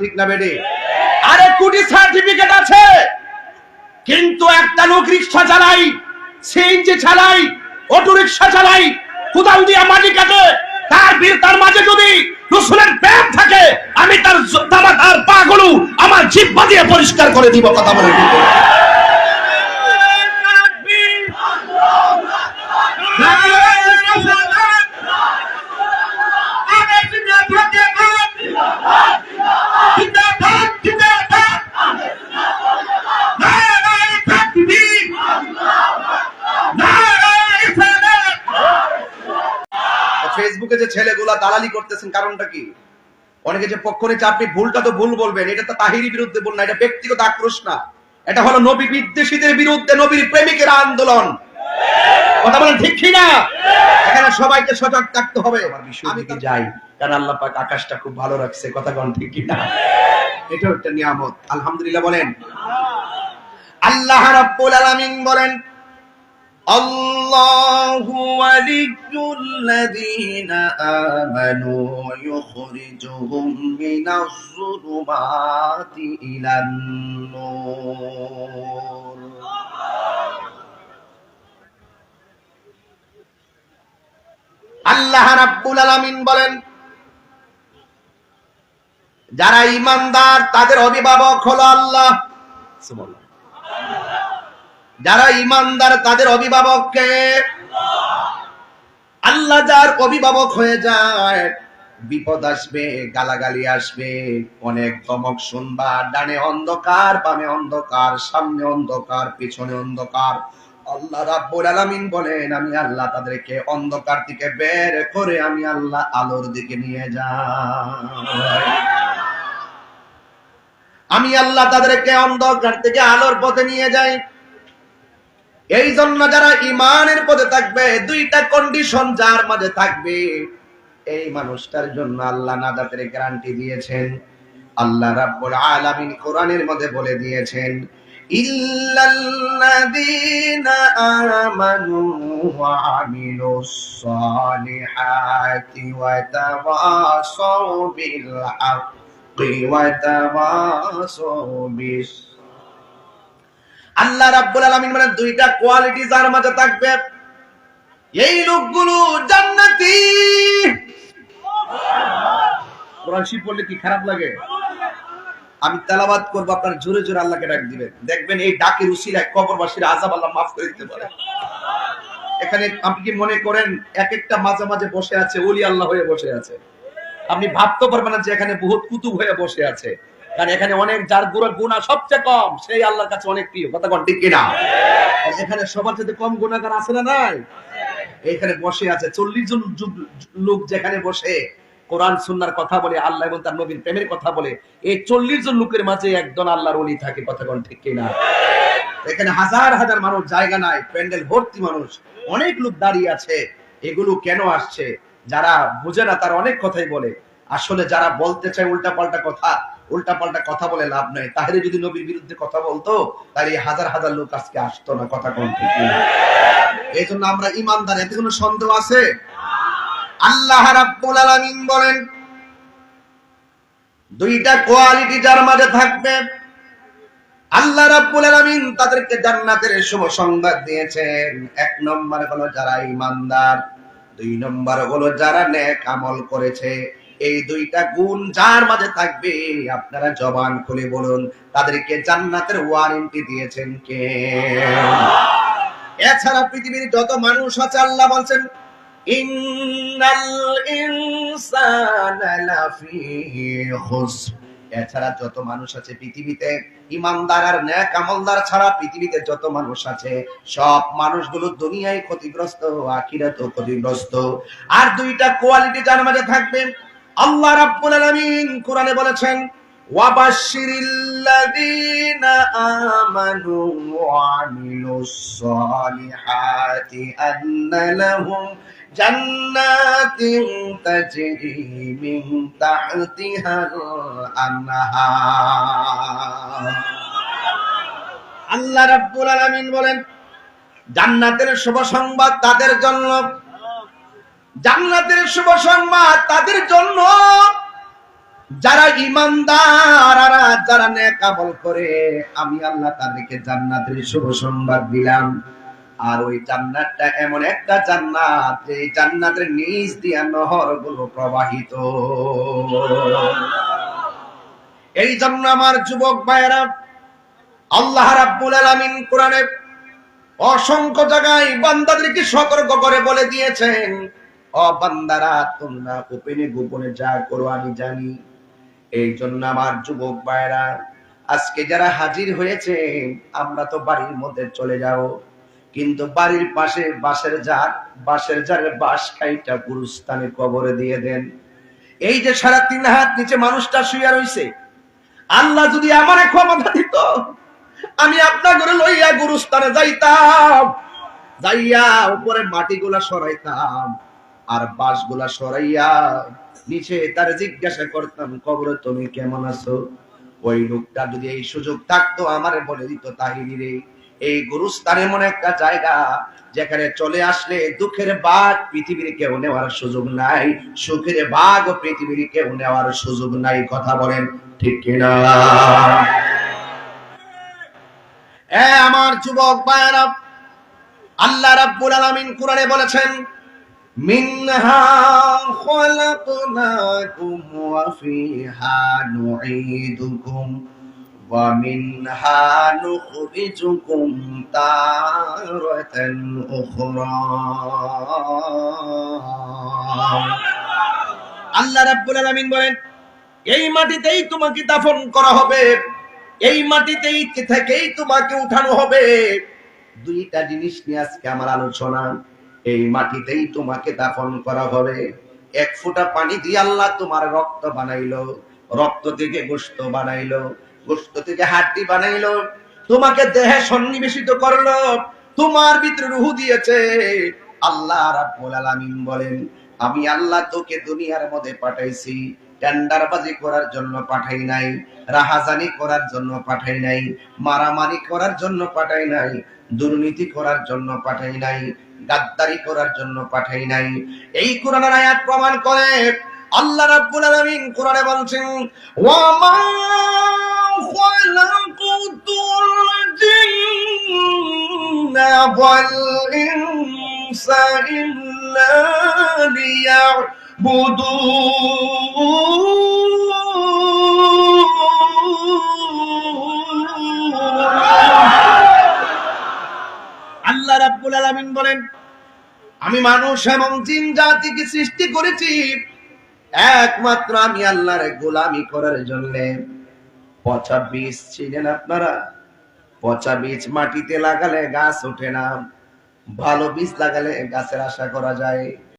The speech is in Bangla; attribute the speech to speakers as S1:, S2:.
S1: ঠিক না বেডে আরে কোটি সার্টিফিকেট আছে। কিন্তু একটা লোক রিক্সা চালাই সিএনজি চালাই অটো রিক্সা চালাই কোদাল দিয়া মাটি কাটে, তার বীর তার মাঝে যদি রসুলের প্রেম থাকে, আমি তার জ- তার পাগুলো আমার জিব্বা দিয়ে পরিষ্কার করে দিব কথা বলে দালালি করতেছেন কারণটা কি? অনেকে যে পক্ষ নিচ্ছে আপনি ভুলটা তো ভুল বলবেন। এটা তো তাহিরি বিরুদ্ধে বল না এটা ব্যক্তিগত আক্রোশ না। এটা হলো নবী বিদ্বেষীদের বিরুদ্ধে নবীর প্রেমিকের আন্দোলন। কথা বলেন ঠিক কি না এখানে সবাইকে সজাগ থাকতে হবে। আমি কি যাই কারণ আল্লাহ পাক আকাশটা খুব ভালো রাখছে। কথা কোন ঠিক কি না এটা একটা নিয়ামত। আলহামদুলিল্লাহ বলেন। আল্লাহ রাব্বুল আলামিন বলেন الله ولي الذين آمنوا يخرجهم من الظلمات إلى النور আল্লাহ রাব্বুল আলামিন বলেন যারা ইমানদার তাদের অভিভাবক হলো আল্লাহ সুবহানাল্লাহ যারা ইমানদার, তাদের অভিভাবককে আল্লাহ যার অভিভাবক হয়ে যায়, বিপদ আসবে, গালাগালি আসবে, অনেক ধমক শুনবা, ডানে অন্ধকার, বামে অন্ধকার, সামনে অন্ধকার, পিছনে অন্ধকার। আল্লাহ রাব্বুল আলামিন বলেন, আমি আল্লাহ তাদেরকে অন্ধকার থেকে বের করে আমি আল্লাহ আলোর দিকে নিয়ে যাই। আমি আল্লাহ তাদেরকে অন্ধকার থেকে আলোর পথে নিয়ে যাই। এই জন্য যারা ইমানের পথে থাকবে, দুইটা কন্ডিশন যার মাঝে থাকবে। এই মানুষটার জন্য আল্লাহ নাজাতের গ্যারান্টি দিয়েছেন। আল্লাহ রাব্বুল আলামিন কোরআনের মধ্যে বলে দিয়েছেন, ইল্লাল্লাযীনা আমানু ওয়া আমিলুস সালিহাতি ওয়া তাওয়াসাউ বিল হাক্কি ওয়া তাওয়াসাউ বিস আল্লাহ রাব্বুল আলামিন মানে দুইটা কোয়ালিটি যার মাঝে থাকবে। এই লোকগুলো জান্নাতি। কোরআন শরীফ পড়লে কি খারাপ লাগে? আমি তেলাওয়াত করব, আপনার জোরে জোরে আল্লাহকে ডাক দিবেন। দেখবেন এই ডাকের উসিলায় কবরবাসীর আযাব আল্লাহ মাফ করে দিতে পারে। এখানে আপনি কি মনে করেন এক একটা মাঝে মাঝে বসে আছে, ওলি আল্লাহ হয়ে বসে আছে? আপনি ভাবতে পারবেন না যে এখানে বহুত কুতুব হয়ে বসে আছে। কারণ এখানে অনেক যার গুণা গুণা সবচেয়ে কম, সেই আল্লাহর কাছে অনেক প্রিয়। কথা কোন ঠিক কিনা? এখানে সবার সাথে কম গুণাগার আছে না নাই? এখানে বসে আছে চল্লিশ জন লোক যেখানে বসে কোরআন, সুন্নার কথা বলে, আল্লাহ এবং তার নবীর প্রেমের কথা বলে। এই চল্লিশ জন লোকের মাঝে একজন আল্লাহর অলি থাকে, কথা কোন ঠিক কিনা? এখানে হাজার হাজার মানুষ, জায়গা নাই, প্যান্ডেল, ভর্তি মানুষ। অনেক লোক দাঁড়িয়ে আছে, এগুলো কেন আসছে? যারা বুঝে না, তার অনেক কথাই বলে। আসলে যারা বলতে চায় উল্টা পাল্টা কথা উল্টা পাল্টা কথা বলে লাভ নাই। তাহলে যদি নবীর বিরুদ্ধে কথা বলতো, তাহলে হাজার হাজার লোক আজকে আসতো না, কথা কোন না। এই জন্য আমরা ইমানদার, এতে কোনো সন্দেহ আছে? আল্লাহ রাব্বুল আলামিন বলেন, দুইটা কোয়ালিটি যার মাঝে থাকবে। আল্লাহ রাব্বুল আলামিন তাদেরকে জান্নাতের শুভ সংবাদ দিয়েছেন। এক নম্বর হলো যারা ইমানদার, দুই নম্বর হলো যারা নেক আমল করেছে। এই দুইটা গুণ যার মাঝে থাকবে, আপনারা জবান খুলে বলুন, তাদেরকে জান্নাতের ওয়ারেন্টি দিয়েছেন কে? এছাড়া পৃথিবীর যত মানুষ আছে, আল্লাহ বলছেন এছাড়া যত মানুষ আছে পৃথিবীতে, ইমানদার আর ন্যাক আমলদার ছাড়া পৃথিবীতে যত মানুষ আছে, সব মানুষগুলো দুনিয়ায় ক্ষতিগ্রস্ত আখিরাত ক্ষতিগ্রস্ত। আর দুইটা কোয়ালিটি যার মাঝে থাকবে আল্লাহ রাব্বুল আলামিন কোরআনে বলেছেন, ওয়াবাশশিরিল্লাযীনা আমানু ওয়া আমিলুস সালিহাতি আন্না লাহুম জান্নাতিন তাজরি মিন তাহতিহাল আনহার। আল্লাহ রাব্বুল আলামিন বলেন, জান্নাতের শুভ সংবাদ তাদের জন্য জান্নাতের শুভ সংবাদ তাদের জন্য। যারা ইমানদার আর যারা নেক করে, আমি আল্লাহ তাদেরকে জান্নাতের শুভ সংবাদ দিলাম। আর ওই জান্নাতটা এমন একটা জান্নাত, যে জান্নাতের নিচ দিয়া নহরগুলো প্রবাহিত। এই জন্য আমার যুবক ভাইয়েরা, আল্লাহ রাব্বুল আলামিন কোরআনে অসংখ্য জায়গায় বান্দাদেরকে সতর্ক করে বলে দিয়েছেন বান্দারা, তোমরা গোপনে গোপনে যা করো আমি জানি। এই জন্য আমার যুবক ভাইয়েরা, আজকে যারা হাজির হয়েছে, আমরা তো বাড়ির মধ্যে চলে যাও কিন্তু বাড়ির পাশে বাঁশের জার বাঁশের জারের বাঁশ খাইটা গুরুস্থানে কবরে দিয়ে দেন। এই যে সারা তিন হাত নিচে মানুষটা শুয়ে রইছে, আল্লাহ যদি আমার ক্ষমতা দিত, আমি আপনার ঘরে লইয়া গুরুস্থানে যাইতাম, যাইয়া উপরে মাটিগুলা সরাইতাম। আর বাঁশগুলা সরাইয়া নিচে তার জিজ্ঞাসা করতাম, কবরে তুমি কেমন আছো? ওই লোকটা যদি এই সুযোগ থাকতো, আমারে বলে দিত তাহিনী রে, এই গুরুস্থান এমন একটা জায়গা যেখানে চলে আসলে দুঃখের বাঘ পৃথিবীর কেউ নেওয়ার সুযোগ নাই, সুখের বাঘ পৃথিবীর কেউ নেওয়ার সুযোগ নাই। কথা বলেন, ঠিক কিনা? আমার যুবক ভাইয়েরা, আল্লাহ রাব্বুল আলামিন কোরআনে বলেছেন ওয়া ফিহা নুঈদুকুম ওয়া মিনহা নুখরিজুকুম তারাতান উখরা আল্লাহ রাব্বুল আলামিন বলেন, এই মাটিতেই তোমাকে দাফন করা হবে। এই মাটিতেই থেকেই তোমাকে উঠানো হবে। দুইটা জিনিস নিয়ে আজকে আমার আলোচনা। এই মাটিতেই তোমাকে দাফন করা হবে। এক ফোঁটা পানি দিয়ে আল্লাহ তোমার রক্ত বানাইলো, রক্ত থেকে গোস্ত বানাইলো গোস্ত থেকে হাড্ডি বানাইলো। তোমাকে দেহে সন্নিবেশিত করল, তোমার ভিতরে রুহু দিয়েছে। আল্লাহ রাব্বুল আলামিন বলেন, আমি আল্লাহ তোকে দুনিয়ার মধ্যে পাঠাইছি, টেন্ডারবাজি করার জন্য পাঠাই নাই, রাহাজানি করার জন্য পাঠাই নাই, মারামারি করার জন্য পাঠাই নাই, দুর্নীতি করার জন্য পাঠাই নাই গাদ্দারি করার জন্য পাঠাই নাই। এই কোরআনের আয়াত প্রমাণ করে আল্লাহ রাব্বুল আলামিন কোরআনে বলছেন ওয়া মা খালাকুতুল জিন্না ওয়াল ইনসা ইল্লা লিয়াবুদুন রাব্বুল আলামিন বলেন, আমি মানুষ এবং জিন জাতিকে সৃষ্টি করেছি। একমাত্র আমি আল্লাহর গোলামি করার জন্য। পচা বীজ ছিলেন আপনারা। পচা বীজ মাটিতে লাগালে গাছ ওঠে না। ভালো বীজ লাগালে গাছের আশা করা যায়।